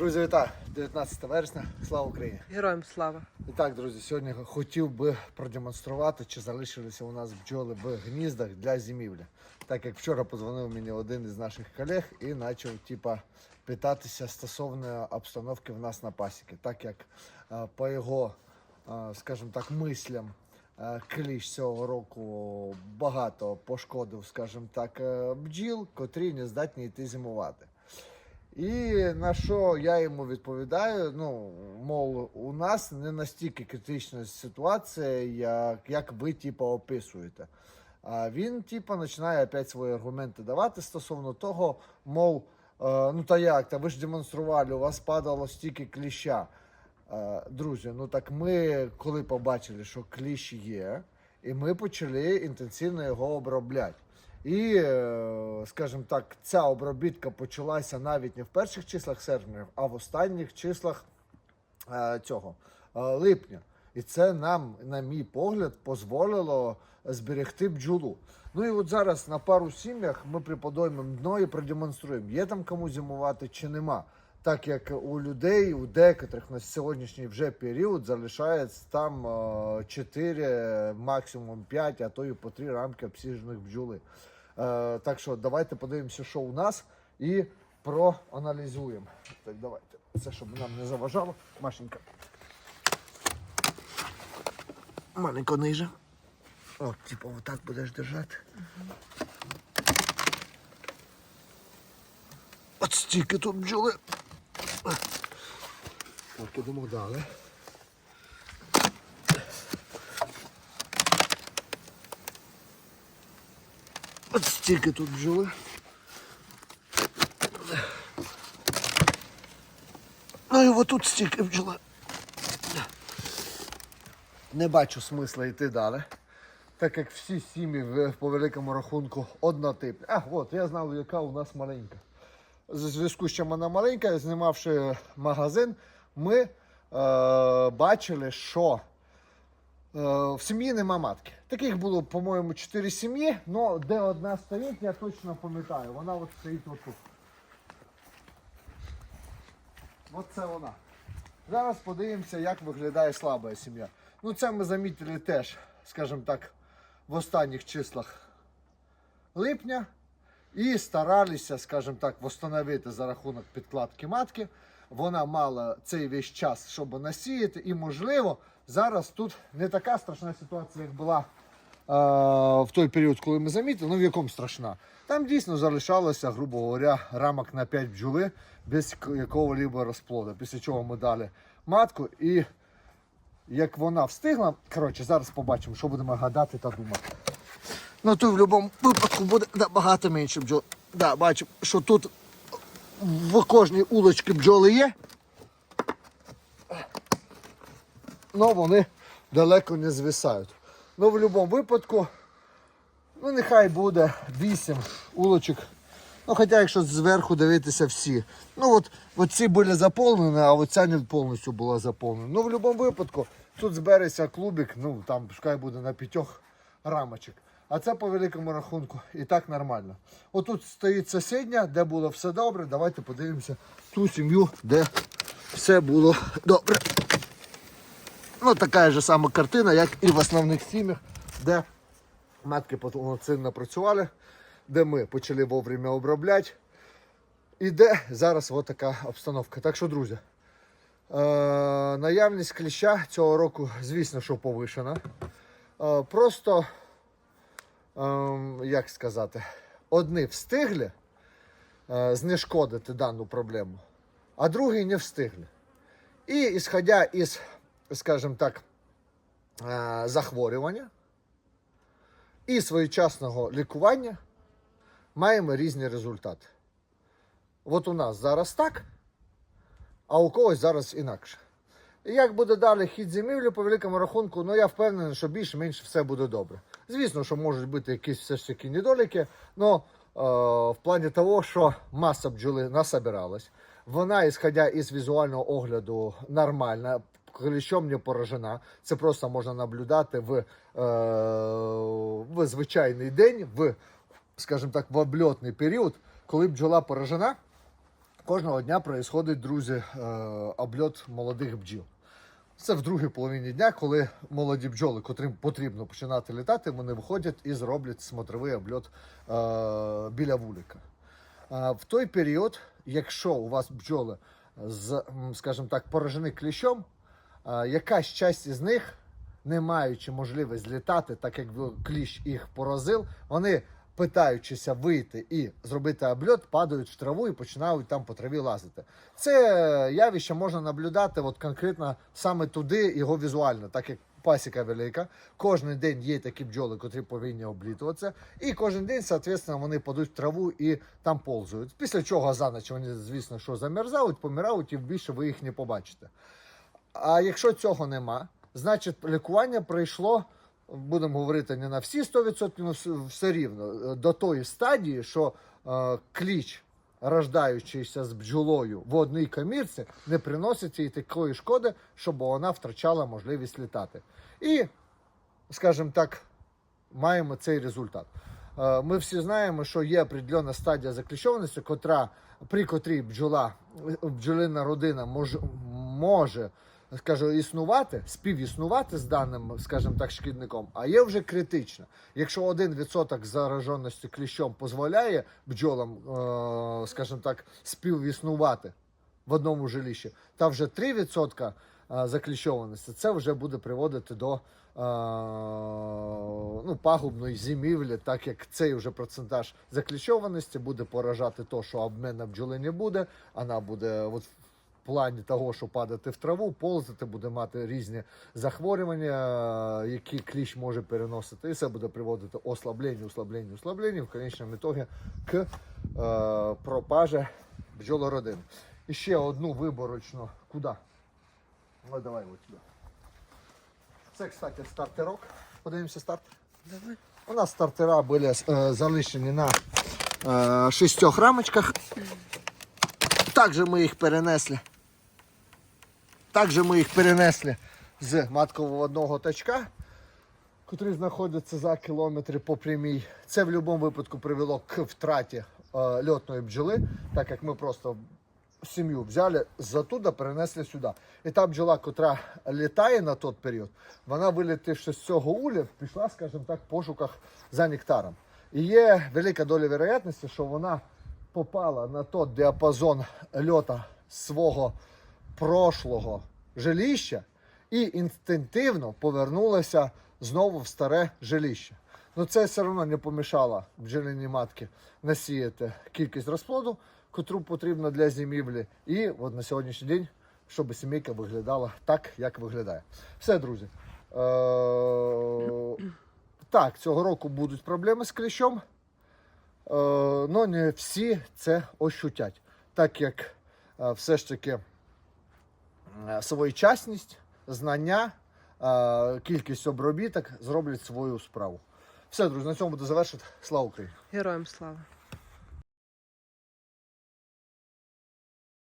Друзі, вітаю! 19 вересня, слава Україні! Героям слава. І так, друзі, сьогодні хотів би продемонструвати, чи залишилися у нас бджоли в гніздах для зимівлі. Так як вчора подзвонив мені один із наших колег і почав типа, питатися стосовно обстановки в нас на пасіки. Так як е, по його, е, скажімо так, мислям, е, кліщ цього року багато пошкодив, скажімо так, бджіл, котрі не здатні йти зимувати. І на що я йому відповідаю? Ну, мов, у нас не настільки критична ситуація, як, як ви типу, описуєте. А він, типу, починає опять свої аргументи давати стосовно того, мов, е, ну та як, та ви ж демонстрували, у вас падало стільки кліща. Е, друзі, ну так ми коли побачили, що кліщ є, і ми почали інтенсивно його обробляти. І, е, скажімо так, ця обробітка почалася навіть не в перших числах серпня, а в останніх числах е, цього е, липня. І це нам, на мій погляд, дозволило зберегти бджолу. Ну і от зараз на пару сім'ях ми приподоймемо дно і продемонструємо, є там кому зимувати чи нема. Так як у людей, у декотрих на сьогоднішній вже період залишається там 4, максимум 5, а то і по 3 рамки обсіжених бджоли. Е, Так що давайте подивимося, що у нас, і проаналізуємо. Так, давайте. Це щоб нам не заважало. Машенька. Маленько ниже. О, типу, отак будеш держати. От стільки тут бджоли. Так, ідемо далі. От стільки тут бджоли. Ну і отут стільки бджоли. Не бачу смисла йти далі. Так як всі сім'ї по великому рахунку однотипні. А, от, я знав, яка у нас маленька. В зв'язку чим вона маленька, знімавши магазин, ми е, бачили, що е, в сім'ї нема матки. Таких було, по-моєму, чотири сім'ї, але де одна стоїть, я точно пам'ятаю. Вона от стоїть отут. От це вона. Зараз подивимося, як виглядає слаба сім'я. Ну, це ми замітили теж, скажімо так, в останніх числах липня. І старалися, скажімо так, встановити за рахунок підкладки матки. Вона мала цей весь час, щоб насіяти, і можливо, зараз тут не така страшна ситуація, як була е, в той період, коли ми замітили. Ну в якому страшна. Там дійсно залишалося, грубо говоря, рамок на 5 бджоли без якого-либо розплоду. Після чого ми дали матку і як вона встигла, коротше, зараз побачимо, що будемо гадати та думати. Ну тут в будь-якому випадку буде набагато менше бджол. Да, бачимо, що тут в кожній улочці бджоли є. але вони далеко не звисають. Ну, в будь-якому випадку, ну нехай буде 8 улочок. Ну, хоча якщо зверху дивитися всі. Ну от, ці були заповнені, а от ця не повністю була заповнена. Ну, в будь-якому випадку, тут збереться клубик, ну там пускай буде на п'ятьох рамочок. А це по великому рахунку і так нормально. Отут стоїть сусідня, де було все добре. Давайте подивимося ту сім'ю, де все було добре. Ну, така ж сама картина, як і в основних сім'ях, де матки повноцінно працювали, де ми почали вовремя обробляти. І де зараз от така обстановка. Так що, друзі, е, наявність кліща цього року, звісно, що повишена. Е, просто, е, як сказати, одні встигли е, знешкодити дану проблему, а другі не встигли. І ісходя із, скажімо так, е, захворювання і своєчасного лікування, маємо різні результати. От у нас зараз так, а у когось зараз інакше. І як буде далі хід зимівлі по великому рахунку, ну я впевнений, що більш-менш все буде добре. Звісно, що можуть бути якісь все ж таки недоліки, але е, в плані того, що маса бджоли насобиралась, вона, ісходя із візуального огляду, нормальна, кліщом не поражена. Це просто можна наблюдати в, е, в звичайний день, в, скажімо так, в обльотний період, коли бджола поражена Кожного дня проїсходить, друзі, е, обльот молодих бджіл. Це в другій половині дня, коли молоді бджоли, котрим потрібно починати літати, вони виходять і зроблять смотровий обльот е, біля вулика. Е, в той період, якщо у вас бджоли з, скажімо так, поражені кліщом, е, якась часть із них, не маючи можливість злітати, так як кліщ їх поразив, вони, питаючися вийти і зробити обльот, падають в траву і починають там по траві лазити. Це явище можна наблюдати от конкретно саме туди, його візуально, так як пасіка велика. Кожен день є такі бджоли, котрі повинні облітуватися. І кожен день, соответственно, вони падуть в траву і там ползають. Після чого за ніч вони, звісно, що замерзають, помирають, і більше ви їх не побачите. А якщо цього нема, значить лікування прийшло, будемо говорити, не на всі 100%, але все, рівно е, до тої стадії, що е, кліч, рождаючийся з бджолою в одній комірці, не приносить їй такої шкоди, щоб вона втрачала можливість літати. І, скажімо так, маємо цей результат. Е, Ми всі знаємо, що є определена стадія закліщованості, котра, при котрій бджола, бджолина родина може, може скажу, існувати, співіснувати з даним, скажімо так, шкідником, а є вже критична. Якщо 1% зараженості кліщом дозволяє бджолам, е, скажімо так, співіснувати в одному жилищі, та вже 3% е, закліщованості, це вже буде приводити до е, ну, пагубної зимівлі, так як цей вже процентаж закліщованості буде поражати то, що обмена бджоли не буде, вона буде от, плані того, що падати в траву, ползати, буде мати різні захворювання, е, які кліщ може переносити, і це буде приводити ослабленню, ослабленню, ослабленню, в конечному ітогі к е, пропаже бджолородин. І ще одну виборочну. Куди? Ну, давай от сюди. Це, кстати, стартерок. Подивимося старт. Давай. У нас стартера були е, залишені на е, шістьох рамочках. Також ми їх перенесли. Також ми їх перенесли з маткового точка, який знаходиться за кілометри по прямій. Це в будь-якому випадку привело к втраті е, льотної бджоли, так як ми просто сім'ю взяли затуда, перенесли сюди. І та бджола, котра літає на той період, вона вилетівши з цього уля, пішла, скажімо так, в пошуках за нектаром. І є велика доля вероятності, що вона попала на той діапазон льота свого прошлого жилища і інстинктивно повернулася знову в старе жилище. Ну це все одно не помішало бджолиній матки насіяти кількість розплоду, котру потрібно для зимівлі. І от на сьогоднішній день, щоб сімейка виглядала так, як виглядає. Все, друзі. Е- так, цього року будуть проблеми з кліщом. Е, ну, не всі це ощутять, так як е, все ж таки своєчасність, знання, е, кількість обробіток зроблять свою справу. Все, друзі, на цьому буду завершити. Слава Україні! Героям слава.